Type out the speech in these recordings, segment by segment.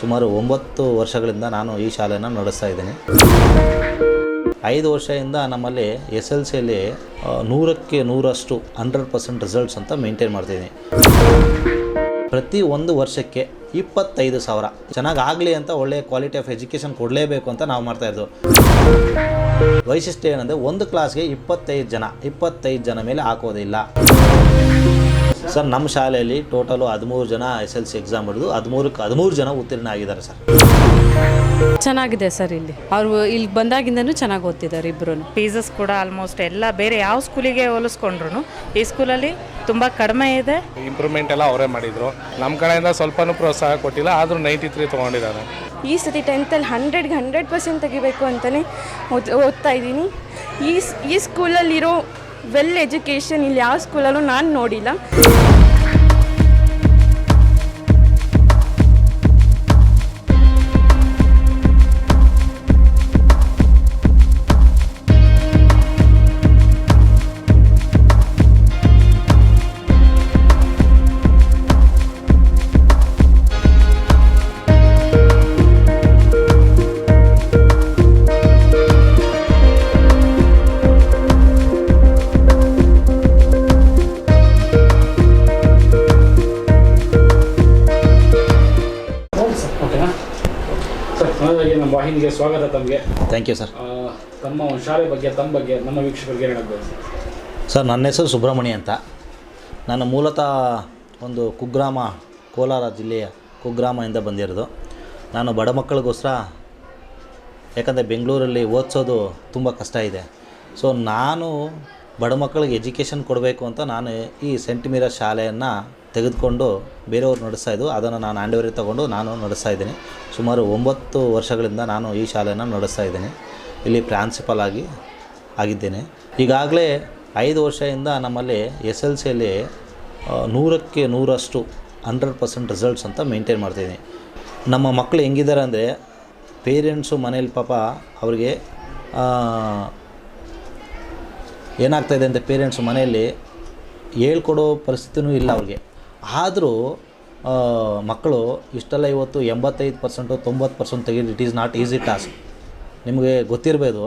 ಸುಮಾರು ಒಂಬತ್ತು ವರ್ಷಗಳಿಂದ ನಾನು ಈ ಶಾಲೆಯನ್ನು ನಡೆಸ್ತಾ ಇದ್ದೀನಿ. ಐದು ವರ್ಷದಿಂದ ನಮ್ಮಲ್ಲಿ ಎಸ್ ಎಲ್ ಸಿಯಲ್ಲಿ ನೂರಕ್ಕೆ ನೂರಷ್ಟು ಹಂಡ್ರೆಡ್ ಪರ್ಸೆಂಟ್ ರಿಸಲ್ಟ್ಸ್ ಅಂತ ಮೇಂಟೈನ್ ಮಾಡ್ತೀನಿ ಪ್ರತಿ ಒಂದು ವರ್ಷಕ್ಕೆ ಇಪ್ಪತ್ತೈದು ಸಾವಿರ. ಚೆನ್ನಾಗಾಗಲಿ ಅಂತ ಒಳ್ಳೆಯ ಕ್ವಾಲಿಟಿ ಆಫ್ ಎಜುಕೇಷನ್ ಕೊಡಲೇಬೇಕು ಅಂತ ನಾವು ಮಾಡ್ತಾ ಇದ್ದು ವೈಶಿಷ್ಟ್ಯ ಏನಂದರೆ ಒಂದು ಕ್ಲಾಸ್ಗೆ ಇಪ್ಪತ್ತೈದು ಜನ ಇಪ್ಪತ್ತೈದು ಜನ ಮೇಲೆ ಹಾಕೋದಿಲ್ಲ. ಸರ್ ನಮ್ಮ ಶಾಲೆಯಲ್ಲಿ ಟೋಟಲು ಹದಿಮೂರು ಜನ ಎಸ್ ಎಲ್ ಸಿ ಎಕ್ಸಾಮ್ ಹಿಡಿದು ಹದಿಮೂರಕ್ಕೆ ಹದಿಮೂರು ಜನ ಉತ್ತೀರ್ಣ ಆಗಿದ್ದಾರೆ ಸರ್. ಚೆನ್ನಾಗಿದೆ ಸರ್ ಇಲ್ಲಿ. ಅವರು ಇಲ್ಲಿ ಬಂದಾಗಿಂದನೂ ಚೆನ್ನಾಗಿ ಓದ್ತಿದ್ದಾರೆ ಇಬ್ಬರು ಫೀಸಸ್ ಕೂಡ ಆಲ್ಮೋಸ್ಟ್ ಎಲ್ಲ ಬೇರೆ ಯಾವ ಸ್ಕೂಲಿಗೆ ಹೋಲಿಸ್ಕೊಂಡ್ರು ಈ ಸ್ಕೂಲಲ್ಲಿ ತುಂಬ ಕಡಿಮೆ ಇದೆ. ಇಂಪ್ರೂವ್ಮೆಂಟ್ ಎಲ್ಲ ಅವರೇ ಮಾಡಿದರು. ನಮ್ಮ ಕಡೆಯಿಂದ ಸ್ವಲ್ಪನೂ ಪ್ರೋತ್ಸಾಹ ಕೊಟ್ಟಿಲ್ಲ ಆದರೂ ನೈಂಟಿ ತ್ರೀ ತೊಗೊಂಡಿದ್ದಾರೆ. ಈ ಸತಿ ಟೆಂತಲ್ಲಿ ಹಂಡ್ರೆಡ್ಗೆ ಹಂಡ್ರೆಡ್ ಪರ್ಸೆಂಟ್ ತೆಗಿಬೇಕು ಅಂತಲೇ ಓದ್ ಓದ್ತಾ ಇದ್ದೀನಿ. ಈ ಸ್- ಈ ಸ್ಕೂಲಲ್ಲಿರೋ ವೆಲ್ ಎಜುಕೇಷನ್ ಇಲ್ಲಿ ಯಾವ ಸ್ಕೂಲಲ್ಲೂ ನಾನು ನೋಡಿಲ್ಲ. ವಾಹಿನಿಗೆ ಸ್ವಾಗತ ತಮಗೆ. ಥ್ಯಾಂಕ್ ಯು ಸರ್ ತಮ್ಮ ಒಂದು ಶಾಲೆ ಬಗ್ಗೆ ತಮ್ಮ ಬಗ್ಗೆ ನಮ್ಮ ವೀಕ್ಷಕರಿಗೆ ಹೇಳಬೇಕು ಸರ್ ಸರ್ ನನ್ನ ಹೆಸರು ಸುಬ್ರಹ್ಮಣಿ ಅಂತ. ನಾನು ಮೂಲತಃ ಒಂದು ಕುಗ್ರಾಮ ಕೋಲಾರ ಜಿಲ್ಲೆಯ ಕುಗ್ರಾಮದಿಂದ ಬಂದಿರೋದು. ನಾನು ಬಡ ಮಕ್ಕಳಿಗೋಸ್ಕರ ಯಾಕಂದರೆ ಬೆಂಗಳೂರಲ್ಲಿ ಓದಿಸೋದು ತುಂಬ ಕಷ್ಟ ಇದೆ. ಸೊ ನಾನು ಬಡ ಮಕ್ಕಳಿಗೆ ಎಜುಕೇಷನ್ ಕೊಡಬೇಕು ಅಂತ ನಾನು ಈ ಸೆಂಟ್ ಮೀರಾ ಶಾಲೆಯನ್ನು ತೆಗೆದುಕೊಂಡು ಬೇರೆಯವ್ರು ನಡೆಸ್ತಾ ಇದ್ದು ಅದನ್ನು ನಾನು ಹ್ಯಾಂಡ್ ತಗೊಂಡು ನಾನು ನಡೆಸ್ತಾ ಇದ್ದೀನಿ. ಸುಮಾರು ಒಂಬತ್ತು ವರ್ಷಗಳಿಂದ ನಾನು ಈ ಶಾಲೆಯನ್ನು ನಡೆಸ್ತಾ ಇದ್ದೀನಿ. ಇಲ್ಲಿ ಪ್ರಾನ್ಸಿಪಲ್ ಆಗಿ ಆಗಿದ್ದೇನೆ. ಈಗಾಗಲೇ ಐದು ವರ್ಷದಿಂದ ನಮ್ಮಲ್ಲಿ ಎಸ್ ಎಲ್ ಸಿಯಲ್ಲಿ ನೂರಕ್ಕೆ ನೂರಷ್ಟು ಹಂಡ್ರೆಡ್ ಪರ್ಸೆಂಟ್ ರಿಸಲ್ಟ್ಸ್ ಅಂತ ಮೇಂಟೈನ್ ಮಾಡ್ತಿದ್ದೀನಿ ನಮ್ಮ ಮಕ್ಕಳು ಹೆಂಗಿದ್ದಾರೆ ಅಂದರೆ ಪೇರೆಂಟ್ಸು ಮನೇಲಿ ಪಾಪ ಅವ್ರಿಗೆ ಏನಾಗ್ತಾಯಿದೆ ಅಂತ ಪೇರೆಂಟ್ಸು ಮನೆಯಲ್ಲಿ ಹೇಳ್ಕೊಡೋ ಪರಿಸ್ಥಿತಿನೂ ಇಲ್ಲ ಅವ್ರಿಗೆ. ಆದರೂ ಮಕ್ಕಳು ಇಷ್ಟೆಲ್ಲ ಇವತ್ತು ಎಂಬತ್ತೈದು ಪರ್ಸೆಂಟು ತೊಂಬತ್ತು ಪರ್ಸೆಂಟ್ ತೆಗೆದು it is not easy task. ನಿಮಗೆ ಗೊತ್ತಿರಬೇಕು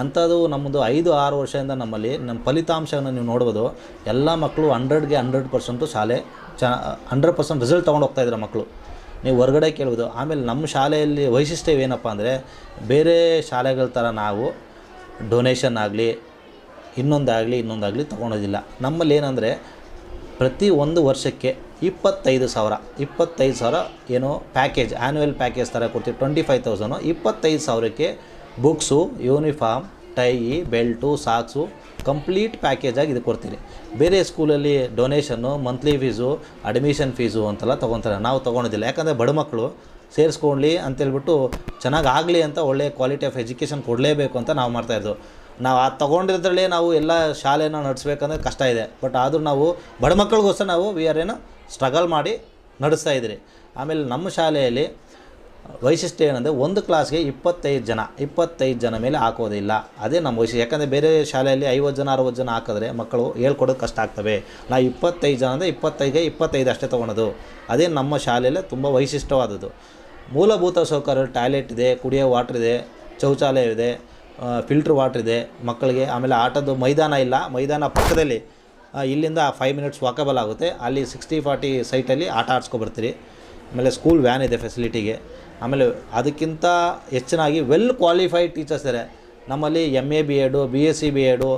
ಅಂಥದ್ದು ನಮ್ಮದು ಐದು ಆರು ವರ್ಷದಿಂದ ನಮ್ಮಲ್ಲಿ ನಮ್ಮ ಫಲಿತಾಂಶವನ್ನು ನೀವು ನೋಡ್ಬೋದು. ಎಲ್ಲ ಮಕ್ಕಳು ಹಂಡ್ರೆಡ್ಗೆ ಹಂಡ್ರೆಡ್ ಪರ್ಸೆಂಟು ಶಾಲೆ ಚ, ಹಂಡ್ರೆಡ್ ಪರ್ಸೆಂಟ್ ರಿಸಲ್ಟ್ ತೊಗೊಂಡು ಹೋಗ್ತಾ ಇದ್ದಾರೆ ಮಕ್ಕಳು. ನೀವು ಹೊರಗಡೆ ಕೇಳ್ಬೋದು. ಆಮೇಲೆ ನಮ್ಮ ಶಾಲೆಯಲ್ಲಿ ವೈಶಿಷ್ಟ್ಯವೇನಪ್ಪ ಅಂದರೆ, ಬೇರೆ ಶಾಲೆಗಳ ಥರ ನಾವು ಡೊನೇಷನ್ ಆಗಲಿ, ಇನ್ನೊಂದಾಗಲಿ ಇನ್ನೊಂದಾಗಲಿ ತೊಗೊಳೋದಿಲ್ಲ ನಮ್ಮಲ್ಲಿ ಏನಂದರೆ ಪ್ರತಿ ಒಂದು ವರ್ಷಕ್ಕೆ ಇಪ್ಪತ್ತೈದು ಸಾವಿರ ಇಪ್ಪತ್ತೈದು ಸಾವಿರ ಏನೋ ಪ್ಯಾಕೇಜ್ ಆ್ಯನ್ಯುವಲ್ ಪ್ಯಾಕೇಜ್ ಥರ ಕೊಡ್ತೀವಿ ಟ್ವೆಂಟಿ ಫೈವ್ ತೌಸಂಡು ಇಪ್ಪತ್ತೈದು ಸಾವಿರಕ್ಕೆ books uniform tie belt socks complete ಪ್ಯಾಕೇಜಾಗಿ ಇದು ಕೊಡ್ತೀರಿ. ಬೇರೆ ಸ್ಕೂಲಲ್ಲಿ donation monthly fees admission fees ಅಂತೆಲ್ಲ ತೊಗೊತಾರೆ. ನಾವು ತೊಗೊಳೋದಿಲ್ಲ ಯಾಕಂದರೆ ಬಡ ಮಕ್ಕಳು ಸೇರಿಸ್ಕೊಳ್ಳಿ ಅಂತೇಳ್ಬಿಟ್ಟು ಚೆನ್ನಾಗಿ ಆಗಲಿ ಅಂತ ಒಳ್ಳೆಯ ಕ್ವಾಲಿಟಿ ಆಫ್ ಎಜುಕೇಷನ್ ಕೊಡಲೇಬೇಕು ಅಂತ ನಾವು ಮಾಡ್ತಾಯಿದ್ದು ನಾವು ಆ ತೊಗೊಂಡಿರೋದ್ರಲ್ಲೇ ನಾವು ಎಲ್ಲ ಶಾಲೆನ ನಡೆಸ್ಬೇಕಂದ್ರೆ ಕಷ್ಟ ಇದೆ. ಬಟ್ ಆದರೂ ನಾವು ಬಡ ಮಕ್ಕಳಿಗೋಸ್ಕರ ನಾವು ವಿ ಆರ್ ಏನು ಸ್ಟ್ರಗಲ್ ಮಾಡಿ ನಡೆಸ್ತಾ ಇದ್ರಿ ಆಮೇಲೆ ನಮ್ಮ ಶಾಲೆಯಲ್ಲಿ ವೈಶಿಷ್ಟ್ಯ ಏನಂದರೆ ಒಂದು ಕ್ಲಾಸ್ಗೆ ಇಪ್ಪತ್ತೈದು ಜನ ಇಪ್ಪತ್ತೈದು ಜನ ಮೇಲೆ ಹಾಕೋದಿಲ್ಲ. ಅದೇ ನಮ್ಮ ವೈಶಿಷ್ಟ್ಯ. ಯಾಕಂದರೆ ಬೇರೆ ಶಾಲೆಯಲ್ಲಿ ಐವತ್ತು ಜನ, ಅರವತ್ತು ಜನ ಹಾಕಿದ್ರೆ ಮಕ್ಕಳು ಹೇಳ್ಕೊಡೋದು ಕಷ್ಟ ಆಗ್ತವೆ. ನಾವು ಇಪ್ಪತ್ತೈದು ಜನ ಅಂದರೆ ಇಪ್ಪತ್ತೈದು ಇಪ್ಪತ್ತೈದು ಅಷ್ಟೇ ತೊಗೊಳೋದು. ಅದೇ ನಮ್ಮ ಶಾಲೆಯಲ್ಲೇ ತುಂಬ ವೈಶಿಷ್ಟ್ಯವಾದದ್ದು. ಮೂಲಭೂತ ಸೌಕರ್ಯ ಟಾಯ್ಲೆಟ್ ಇದೆ, ಕುಡಿಯೋ ವಾಟ್ರ್ ಇದೆ, ಶೌಚಾಲಯ ಇದೆ. ಫಿಲ್ಟ್ರ್ ವಾಟ್ರ್ ಇದೆ. ಮಕ್ಕಳಿಗೆ ಆಮೇಲೆ ಆಟದ ಮೈದಾನ ಇಲ್ಲ. ಮೈದಾನ ಪಕ್ಕದಲ್ಲಿ ಇಲ್ಲಿಂದ ಫೈವ್ ಮಿನಿಟ್ಸ್ ವಾಕಬಲ್ ಆಗುತ್ತೆ. ಅಲ್ಲಿ ಸಿಕ್ಸ್ಟಿ ಫಾರ್ಟಿ ಸೈಟಲ್ಲಿ ಆಟ ಆಡ್ಸ್ಕೊಬರ್ತೀರಿ. ಆಮೇಲೆ ಸ್ಕೂಲ್ ವ್ಯಾನ್ ಇದೆ ಫೆಸಿಲಿಟಿಗೆ ಆಮೇಲೆ ಅದಕ್ಕಿಂತ ಹೆಚ್ಚಿನಾಗಿ ವೆಲ್ ಕ್ವಾಲಿಫೈಡ್ ಟೀಚರ್ಸ್ ಇದ್ದಾರೆ ನಮ್ಮಲ್ಲಿ M A B Ed B S C B Ed